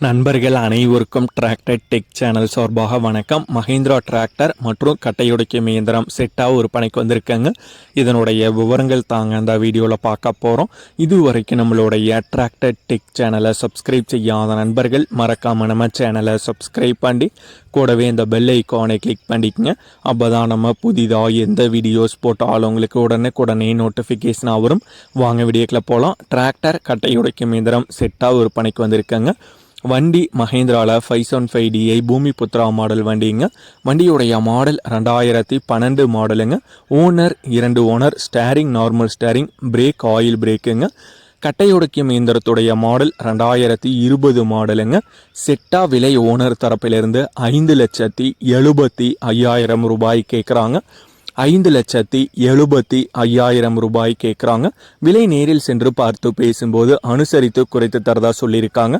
நண்பர்கள் அனைவருக்கும் tractor tech channel சார்பாக வணக்கம். மஹேந்திரா டிராக்டர் மற்றும் கட்டையுடைக்கும் இயந்திரம் செட்டாக ஒரு பணிக்கு வந்திருக்காங்க. இதனுடைய விவரங்கள் தாங்க அந்த வீடியோவில் பார்க்க போகிறோம் இது வரைக்கும் நம்மளுடைய டிராக்டர் டெக் சேனலை சப்ஸ்கிரைப் செய்யாத நண்பர்கள் மறக்காம நம்ம சேனலை சப்ஸ்கிரைப் பண்ணி கூடவே இந்த பெல் ஐக்கானை கிளிக் பண்ணிக்கங்க. அப்போ தான் நம்ம புதிதாக எந்த வீடியோஸ் போட்டாலும் உங்களுக்கு உடனே உடனே நோட்டிஃபிகேஷனாக வரும். வாங்க வீடியோக்கில் போகலாம் டிராக்டர் கட்டையுடைக்கும் இயந்திரம் செட்டாக ஒரு பணிக்கு வந்திருக்காங்க. வண்டி மஹேந்திராவில் five seven five DI Bhoomi Putra model வண்டிங்க. வண்டியுடைய மாடல் ரெண்டாயிரத்தி பன்னெண்டு மாடலுங்க. ஓனர் இரண்டு owner steering normal steering brake oil பிரேக்குங்க கட்டையுடைக்கும் இயந்திரத்துடைய மாடல் ரெண்டாயிரத்தி இருபது மாடலுங்க. செட்டா விலை ஓனர் தரப்பிலிருந்து ஐந்து லட்சத்தி எழுபத்தி ஐயாயிரம் ரூபாய் கேட்குறாங்க ஐந்து லட்சத்தி எழுபத்தி ஐயாயிரம் ரூபாய் கேட்குறாங்க விலை நேரில் சென்று பார்த்து பேசும்போது அனுசரித்து குறைத்து தரதா சொல்லியிருக்காங்க.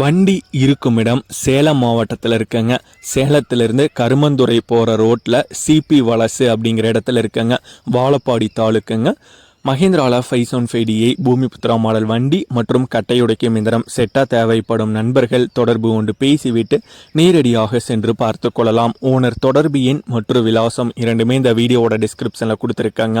வண்டி இருக்கும் இடம் சேலம் மாவட்டத்தில் இருக்குங்க. சேலத்திலிருந்து கருமந்துறை போகிற ரோட்டில் சிபி வலசு அப்படிங்கிற இடத்துல இருக்குங்க. வாழப்பாடி தாலுக்குங்க. மஹேந்திராவில் five seven five DI Bhoomiputra model வண்டி மற்றும் கட்டையுடைக்கும் இயந்திரம் செட்டாக தேவைப்படும் நண்பர்கள் தொடர்பு கொண்டு பேசிவிட்டு நேரடியாக சென்று பார்த்து கொள்ளலாம். ஓனர் தொடர்பு எண் மற்றும் விலாசம் இரண்டுமே இந்த வீடியோவோட டிஸ்கிரிப்ஷனில் கொடுத்துருக்காங்க.